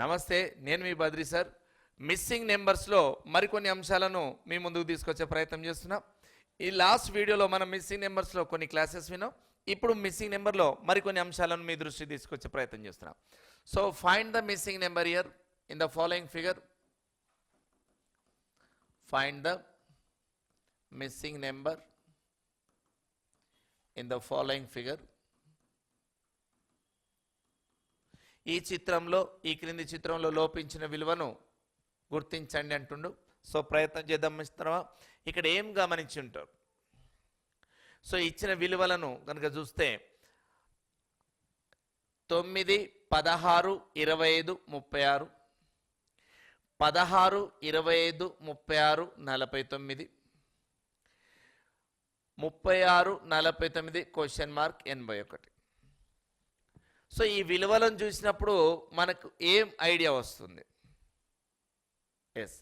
నమస్తే నేను మీ బద్రి సార్. మిస్సింగ్ నెంబర్స్లో మరికొన్ని అంశాలను మీ ముందుకు తీసుకొచ్చే ప్రయత్నం చేస్తున్నాం. ఈ లాస్ట్ వీడియోలో మనం మిస్సింగ్ నెంబర్స్లో కొన్ని క్లాసెస్ విన్నాం. ఇప్పుడు మిస్సింగ్ నెంబర్లో మరికొన్ని అంశాలను మీ దృష్టి తీసుకొచ్చే ప్రయత్నం చేస్తున్నాం. So find the missing number here in the following figure find the missing number in the following figure ఈ చిత్రంలో ఈ క్రింది చిత్రంలో లోపించిన విలువను గుర్తించండి అంటుండు. సో ప్రయత్నం చేద్దాం మిత్రమా ఇక్కడ ఏం గమనించి ఉంటారు? సో ఇచ్చిన విలువలను కనుక చూస్తే తొమ్మిది పదహారు ఇరవై ఐదు ముప్పై ఆరు. పదహారు ఇరవై ఐదు ముప్పై ఆరు నలభై తొమ్మిది. ముప్పై ఆరు నలభై తొమ్మిది క్వశ్చన్ మార్క్ ఎనభై ఒకటి. సో ఈ విలువలను చూసినప్పుడు మనకు ఏం ఐడియా వస్తుంది? ఎస్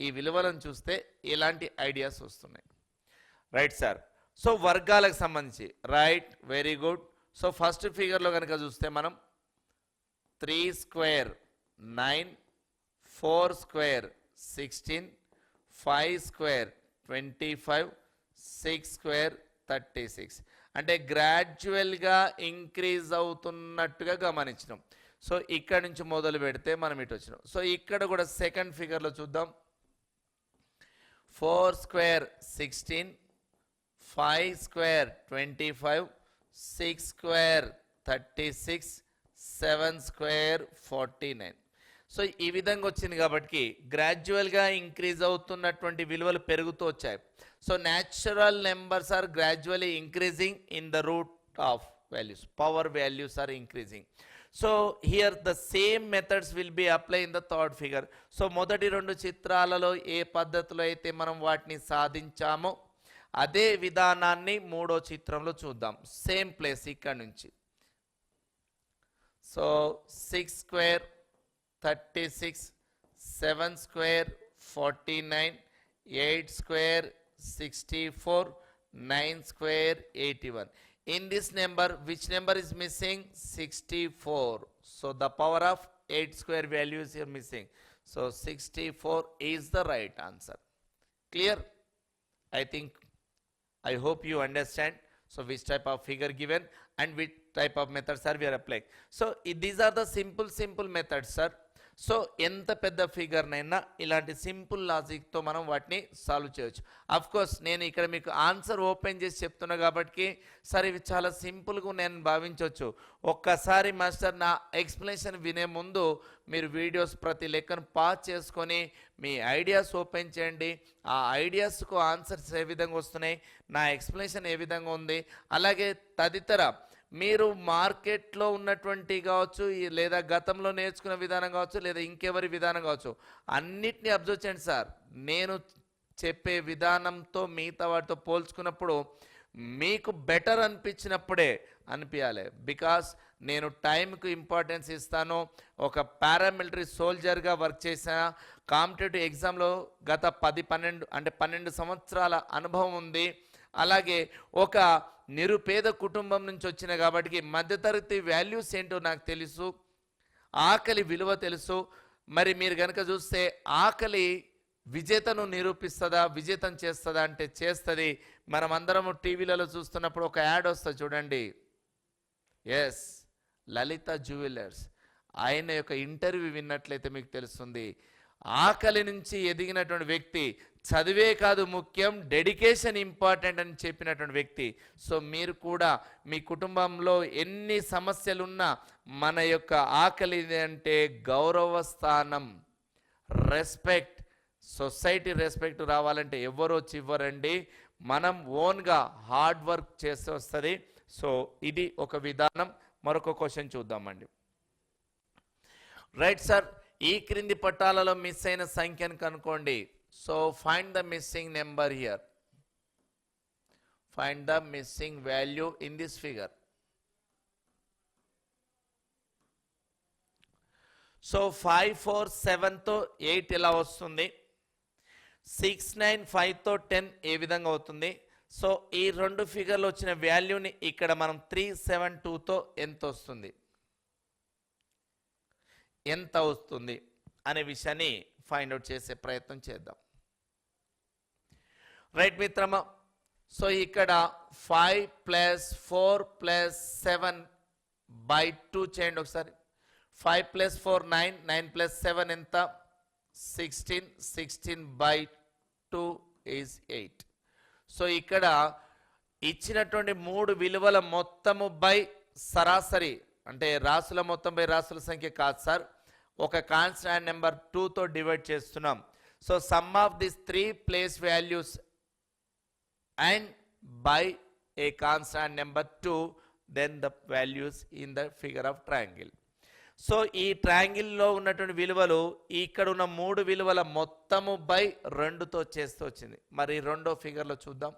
ఈ విలువలను చూస్తే ఎలాంటి ఐడియాస్ వస్తున్నాయి? రైట్ సార్ సో వర్గాలకు సంబంధించి. Right very good so first ఫిగర్లో కనుక చూస్తే మనం three square nine four square sixteen five square twenty five six square thirty six అంటే గ్రాడ్యువల్గా ఇంక్రీజ్ అవుతున్నట్టుగా గమనించినాం. సో ఇక్కడ నుంచి మొదలు పెడితే మనం ఇటు వచ్చినాం. సో ఇక్కడ కూడా సెకండ్ ఫిగర్లో చూద్దాం. Four square sixteen five square twenty five six square thirty six seven square forty nine so ఈ విధంగా వచ్చింది కాబట్టి గ్రాడ్యువల్గా ఇంక్రీజ్ అవుతున్నటువంటి విలువలు పెరుగుతూ వచ్చాయి. So natural numbers are gradually increasing in the root of values power values are increasing so here the same methods will be apply in the third figure so మొదటి రెండు చిత్రాలలో ఏ పద్ధతిలో అయితే మనం వాటిని సాధించామో అదే విధానాన్ని మూడో చిత్రంలో చూద్దాం. సేమ్ ప్లేస్ ఇక్కడ నుంచి. So six square thirty six seven square forty nine eight square 64, 9 square 81. In this number, which number is missing? 64. So the power of 8 square value is here missing. So 64 is the right answer. Clear? I think, I hope you understand. So which type of figure given and which type of methods are we are applying. So these are the simple, simple methods, sir. So ఎంత పెద్ద ఫిగర్నైనా ఇలాంటి simple లాజిక్తో మనం వాటిని solve చేయొచ్చు. Of course నేను ఇక్కడ మీకు answer open చేసి చెప్తున్నా కాబట్టి సార్ ఇవి చాలా సింపుల్గా నేను భావించవచ్చు ఒక్కసారి మాస్టర్ నా ఎక్స్ప్లెనేషన్ వినే ముందు మీరు వీడియోస్ ప్రతి లెక్కను పాస్ చేసుకొని మీ ఐడియాస్ ఓపెన్ చేయండి. ఆ ఐడియాస్కు ఆన్సర్స్ ఏ విధంగా వస్తున్నాయి నా ఎక్స్ప్లెనేషన్ ఏ విధంగా ఉంది అలాగే తదితర మీరు మార్కెట్లో ఉన్నటువంటి కావచ్చు లేదా గతంలో నేర్చుకున్న విధానం కావచ్చు లేదా ఇంకెవరి విధానం కావచ్చు అన్నిటినీ అబ్జర్వ్ చేయండి సార్. నేను చెప్పే విధానంతో మిగతా వాటితో పోల్చుకున్నప్పుడు మీకు బెటర్ అనిపించినప్పుడే అనిపించాలి. బికాస్ నేను టైంకు ఇంపార్టెన్స్ ఇస్తాను. ఒక పారామిలిటరీ సోల్జర్గా వర్క్ చేసిన కాంపిటేటివ్ ఎగ్జామ్లో గత పది పన్నెండు అంటే పన్నెండు సంవత్సరాల అనుభవం ఉంది. అలాగే ఒక నిరుపేద కుటుంబం నుంచి వచ్చిన కాబట్టి మధ్యతరగతి వాల్యూస్ ఏంటో నాకు తెలుసు ఆకలి విలువ తెలుసు. మరి మీరు కనుక చూస్తే ఆకలి విజేతను నిరూపిస్తుందా విజేతం చేస్తుందా అంటే చేస్తుంది. మనం అందరము టీవీలలో చూస్తున్నప్పుడు ఒక యాడ్ వస్తుంది చూడండి. S Lalitha jewellers. ఆయన యొక్క ఇంటర్వ్యూ విన్నట్లయితే మీకు తెలుస్తుంది. ఆకలి నుంచి ఎదిగినటువంటి వ్యక్తి చదివే కాదు ముఖ్యం డెడికేషన్ ఇంపార్టెంట్ అని చెప్పినటువంటి వ్యక్తి. సో మీరు కూడా మీ కుటుంబంలో ఎన్ని సమస్యలున్నా మన యొక్క ఆకలి అంటే గౌరవ స్థానం రెస్పెక్ట్ సొసైటీ రెస్పెక్ట్ రావాలంటే ఎవరో వచ్చి మనం ఓన్గా హార్డ్ వర్క్ చేస్తే వస్తుంది. సో ఇది ఒక విధానం. మరొక క్వశ్చన్ చూద్దామండి. రైట్ సార్ ఈ క్రింది పట్టాలలో మిస్ అయిన సంఖ్యను కనుక్కోండి. So find the missing number here find the missing value in this figure so five four సెవెన్తో eight ఎలా వస్తుంది? సిక్స్ నైన్ ఫైవ్తో టెన్ ఏ విధంగా అవుతుంది? సో ఈ రెండు ఫిగర్లు వచ్చిన వాల్యూని ఇక్కడ మనం త్రీ సెవెన్ టూతో ఎంత వస్తుంది? ఎంత వస్తుంది? అనే విషయాన్ని ఫైండ్ అవుట్ చేసే ప్రయత్నం చేద్దాం. రైట్ మిత్రమా? సో ఇక్కడ five plus four plus seven by two చేయండి ఒకసారి. Five plus four nine nine plus seven ఎంత? Sixteen sixteen by two is eight so ఇక్కడ ఇచ్చినటువంటి మూడు విలువల మొత్తము బై సరాసరి అంటే రాసుల మొత్తం బై రాసుల సంఖ్య కాదు సార్. ఒక కాన్స్టాంట్ నెంబర్ టూతో డివైడ్ చేస్తున్నాం. So sum of this three place values and by a constant number two then the values in the figure of triangle. So ఈ ట్రయాంగిల్లో ఉన్నటువంటి విలువలు ఇక్కడ ఉన్న మూడు విలువల మొత్తము బై రెండుతో చేస్తూ వచ్చింది. మరి రెండో ఫిగర్లో చూద్దాం.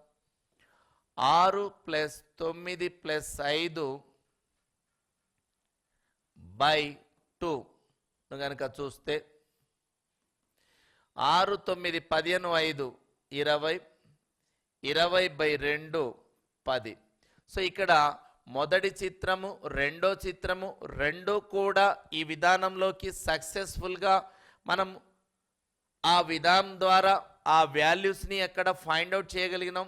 ఆరు ప్లస్ తొమ్మిది ప్లస్ ఐదు బై టూ. కనుక చూస్తే ఆరు తొమ్మిది పదిహేను ఐదు ఇరవై ఇరవై బై రెండు పది. సో ఇక్కడ మొదటి చిత్రము రెండో చిత్రము రెండు కూడా ఈ విధానంలోకి సక్సెస్ఫుల్గా మనం ఆ విధానం ద్వారా ఆ వాల్యూస్ని అక్కడ ఫైండ్ అవుట్ చేయగలిగినాం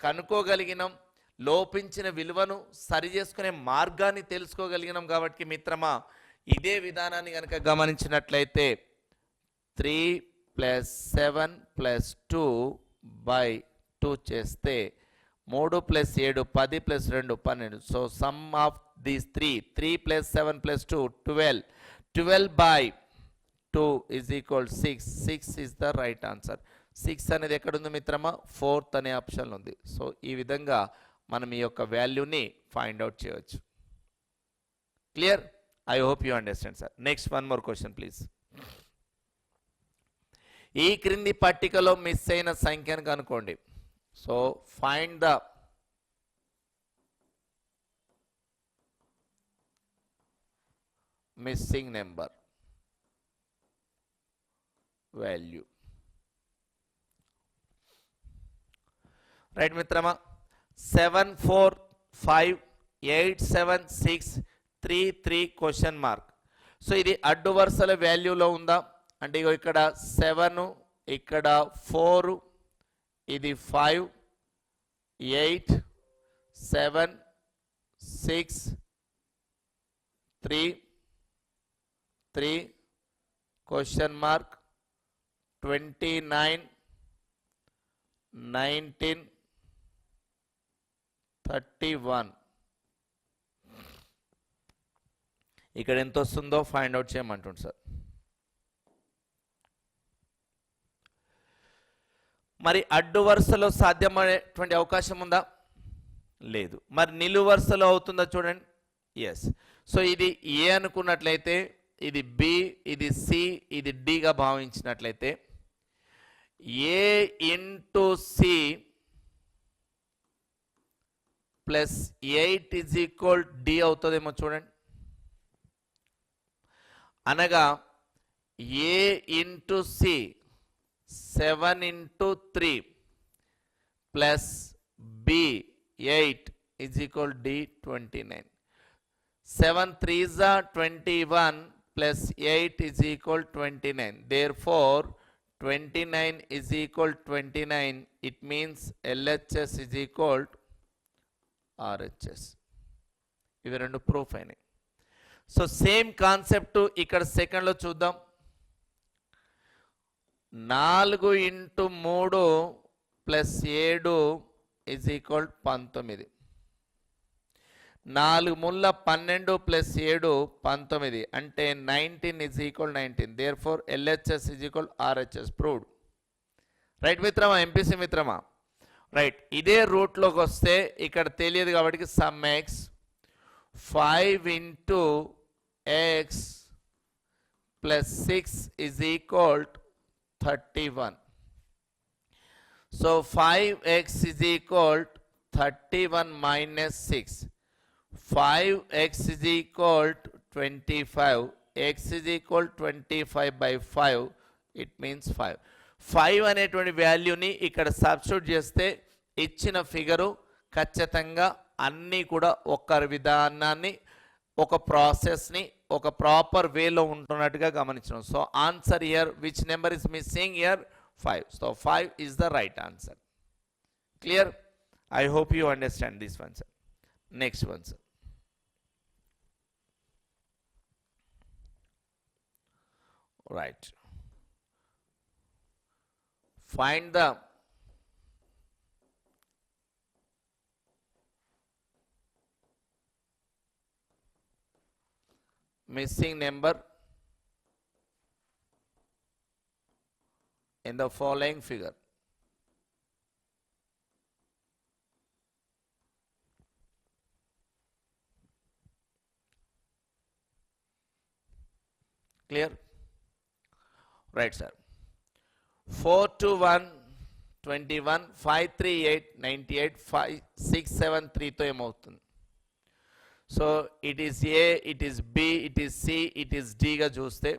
కనుక్కోగలిగినాం లోపించిన విలువను సరి చేసుకునే మార్గాన్ని తెలుసుకోగలిగినాం కాబట్టి మిత్రమా ఇదే విధానాన్ని కనుక గమనించినట్లయితే three plus seven plus two by two చేస్తే మూడు ప్లస్ ఏడు పది ప్లస్ రెండు పన్నెండు. So sum of these three three plus seven plus two twelve twelve by two is equal six six is the right answer six అనేది ఎక్కడుంది మిత్రమా? Fourth అనే ఆప్షన్ ఉంది. సో ఈ విధంగా మనం ఈ యొక్క వాల్యూని ఫైండ్ అవుట్ చేయవచ్చు clear I hope you understand sir next one more question please ఈ క్రింది పట్టికలో మిస్ అయిన సంఖ్యను కనుక్కోండి. So find the missing number value right మిత్రమా seven four five eight seven six three three question mark so ఇది అడ్డు వరుసల వాల్యూలో ఉందా? అంటే ఇగో ఇక్కడ సెవెను ఇక్కడ ఫోర్ ఇది five eight seven six three three question mark twenty nine nineteen thirty one ఇక్కడ ఎంత వస్తుందో ఫైండ్ అవుట్ చేయమంటుంది సార్. మరి అడ్డు వరుసలో సాధ్యమయ్యేటువంటి అవకాశం ఉందా? లేదు. మరి నిలువు వరుసలో అవుతుందా చూడండి. ఎస్ సో ఇది ఏ అనుకున్నట్లయితే ఇది బి ఇది సి ఇది డిగా భావించినట్లయితే A into C plus eight is equal D అవుతుందేమో చూడండి. అనగా A into C seven into three plus B eight is equal D twenty nine. Seven three జా twenty one plus eight is equal twenty nine. Therefore twenty nine is equal twenty nine. It means LHS is equal RHS ఇవి రెండు proof అయినాయి. So same concept ఇక్కడ సెకండ్లో చూద్దాం. నాలుగు into మూడు plus ఏడు ఇజ్ ఈక్వల్ పంతొమ్మిది. నాలుగు ముళ్ళ పన్నెండు ప్లస్ ఏడు పంతొమ్మిది. అంటే nineteen is equal nineteen therefore LHS is equal RHS proved right మిత్రమా? ఎంపీసీ మిత్రమా? రైట్ ఇదే రూట్లోకి వస్తే ఇక్కడ తెలియదు కాబట్టి sum X five into X plus six is equal thirty one so five X equal to thirty one minus six five X is equal twenty five X is equal twenty five by five it means five five అనేటువంటి వాల్యూని ఇక్కడ substitute చేస్తే ఇచ్చిన figure ఖచ్చితంగా అన్నీ కూడా ఒక విధానాన్ని ఒక ప్రాసెస్ని ఒక ప్రాపర్ వేలో ఉంటున్నట్టుగా గమనించడం. So answer here which number is missing here five so five is the right answer clear I hope you understand this one sir next one sir right. Find the missing number in the following figure clear right sir four two one twenty one five three eight ninety eight five six seven త్రీతో ఏమవుతుంది so it is A it is B it is C it is డిగా చూస్తే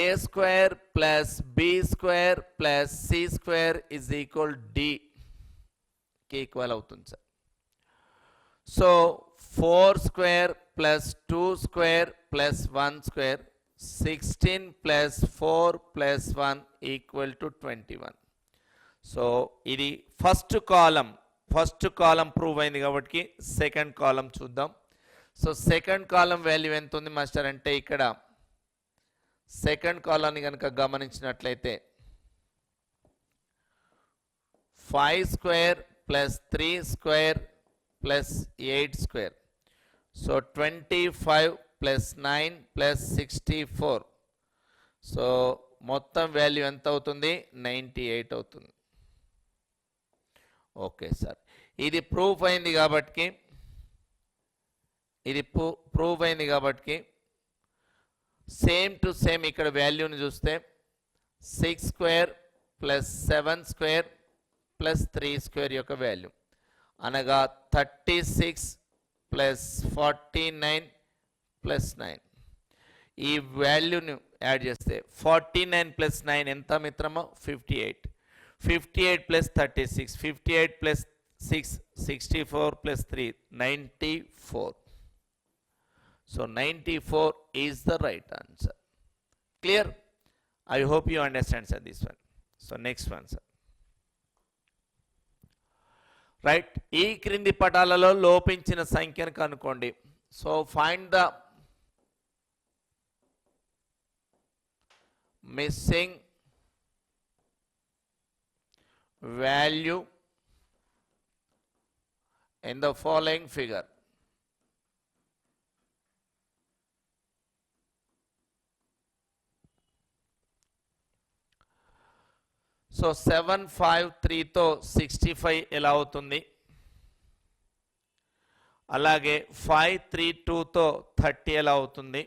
A square plus B square plus C square is equal డికి equal అవుతుంది sir. So four square plus two square plus one square sixteen plus four plus one equal to twenty one. So ఇది first కాలం first కాలం prove అయింది కాబట్టి second column చూద్దాం. So second column value ఎంత ఉంది master అంటే ఇక్కడ second కాలాన్ని కనుక గమనించినట్లయితే five square plus three square plus eight square so twenty five plus nine plus sixty four so మొత్తం వాల్యూ ఎంత అవుతుంది? నైంటీ ఎయిట్ అవుతుంది. ఓకే సార్ ఇది ప్రూఫ్ అయింది కాబట్టి ఇది ప్రూఫ్ అయింది కాబట్టి సేమ్ టు సేమ్ ఇక్కడ వాల్యూని చూస్తే six square plus seven square plus three square యొక్క వాల్యూ అనగా thirty six plus forty nine plus nine ఈ వాల్యూని యాడ్ చేస్తే ఫార్టీ నైన్ ప్లస్ నైన్ ఎంత మిత్రమో? Fifty eight fifty eight plus thirty six fifty eight plus six sixty four plus three ninety four so ninety four is the right answer clear I hope you understand sir this one so next one sir right ఈ క్రింది పటాలలో లోపించిన సంఖ్యను కనుక్కోండి. So find the missing value in the following figure. So seven five త్రీతో sixty five ఎలా అవుతుంది? అలాగే five three టూతో థర్టీ ఎలా అవుతుంది?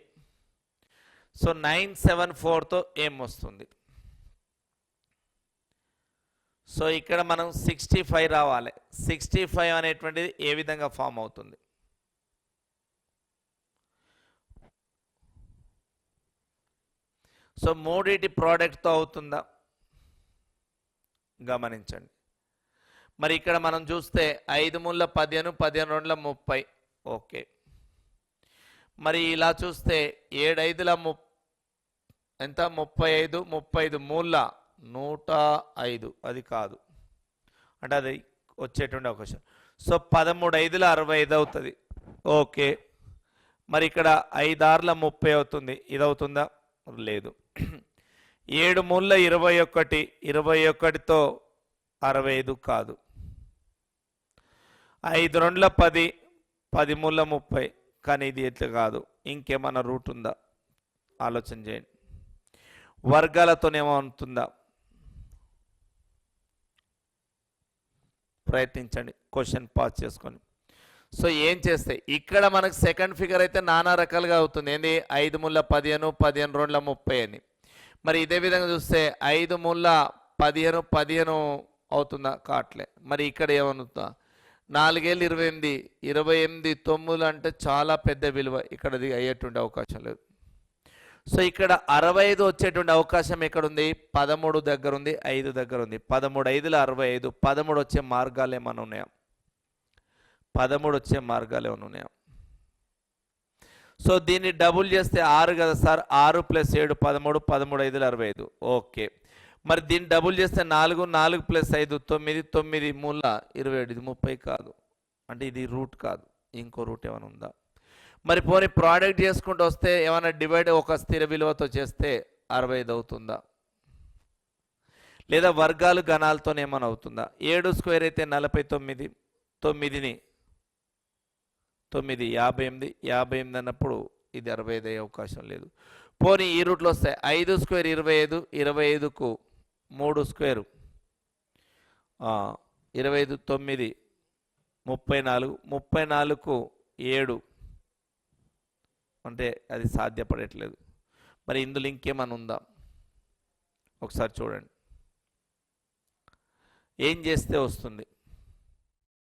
సో నైన్ సెవెన్ ఫోర్తో ఏం వస్తుంది? సో ఇక్కడ మనం సిక్స్టీ ఫైవ్ రావాలి. సిక్స్టీ ఫైవ్ అనేటువంటిది ఏ విధంగా ఫామ్ అవుతుంది? సో మూడిటి ప్రోడక్ట్తో అవుతుందా? గమనించండి. మరి ఇక్కడ మనం చూస్తే ఐదు ముళ్ళ పదిహేను పదిహేను రెండుల ముప్పై. ఓకే. మరి ఇలా చూస్తే ఏడైదుల ము ఎంత? ముప్పై ఐదు ముప్పై ఐదు మూల నూట ఐదు. అది కాదు. అంటే అది వచ్చేటువంటి అవకాశం. సో పదమూడు ఐదుల అరవై ఐదు అవుతుంది ఓకే. మరి ఇక్కడ ఐదార్ల ముప్పై అవుతుంది. ఇది అవుతుందా లేదు. ఏడు ముళ్ళ ఇరవై ఒకటి. ఇరవై ఒకటితో అరవై ఐదు కాదు. ఐదు రెండుల పది. పది ముళ్ళ ముప్పై. కానీ ఇది ఎట్లా కాదు. ఇంకేమైనా రూట్ ఉందా? ఆలోచన చేయండి. వర్గాలతోనేమో ఉంటుందా ప్రయత్నించండి. క్వశ్చన్ పాస్ చేసుకొని సో ఏం చేస్తే? ఇక్కడ మనకు సెకండ్ ఫిగర్ అయితే నానా రకాలుగా అవుతుంది. ఏంది? ఐదు ముళ్ళ పదిహేను పదిహేను రెండుల ముప్పై అని. మరి ఇదే విధంగా చూస్తే ఐదు ముళ్ళ పదిహేను పదిహేను అవుతుందా? కాట్లే. మరి ఇక్కడ ఏమనుతుందా నాలుగేళ్ళు ఇరవై ఎనిమిది ఇరవై ఎనిమిది తొమ్మిది అంటే చాలా పెద్ద విలువ. ఇక్కడ అయ్యేటువంటి అవకాశం లేదు. సో ఇక్కడ అరవై ఐదు వచ్చేటువంటి అవకాశం ఎక్కడ ఉంది పదమూడు దగ్గర ఉంది ఐదు దగ్గర ఉంది పదమూడు ఐదులో అరవై ఐదు పదమూడు వచ్చే మార్గాలు ఏమైనా ఉన్నాయా? పదమూడు వచ్చే మార్గాలు ఏమైనా ఉన్నాయా? సో దీన్ని డబుల్ చేస్తే ఆరు కదా సార్? ఆరు ప్లస్ ఏడు పదమూడు పదమూడు ఐదులు అరవై ఐదు ఓకే. మరి దీన్ని డబుల్ చేస్తే నాలుగు నాలుగు ప్లస్ ఐదు తొమ్మిది తొమ్మిది మూల ఇరవై ఏడు. ఇది ముప్పై కాదు. అంటే ఇది రూట్ కాదు. ఇంకో రూట్ ఏమైనా ఉందా? మరి పోనీ ప్రోడక్ట్ చేసుకుంటూ వస్తే ఏమైనా డివైడ్ ఒక స్థిర విలువతో చేస్తే అరవై ఐదు అవుతుందా? లేదా వర్గాలు గణాలతోనే ఏమైనా అవుతుందా? ఏడు స్క్వేర్ అయితే నలభై తొమ్మిది తొమ్మిదిని తొమ్మిది యాభై ఎనిమిది యాభై ఎనిమిది అన్నప్పుడు ఇది అరవై ఐదు అయ్యే అవకాశం లేదు. పోనీ ఈ రూట్లో వస్తాయి ఐదు స్క్వేర్ ఇరవై ఐదు ఇరవై ఐదుకు మూడు స్క్వేరు ఇరవై ఐదు తొమ్మిది ముప్పై నాలుగు ముప్పై నాలుగుకు ఏడు అంటే అది సాధ్యపడట్లేదు. మరి ఇందులో ఇంకేమైనా ఉందా? ఒకసారి చూడండి. ఏం చేస్తే వస్తుంది?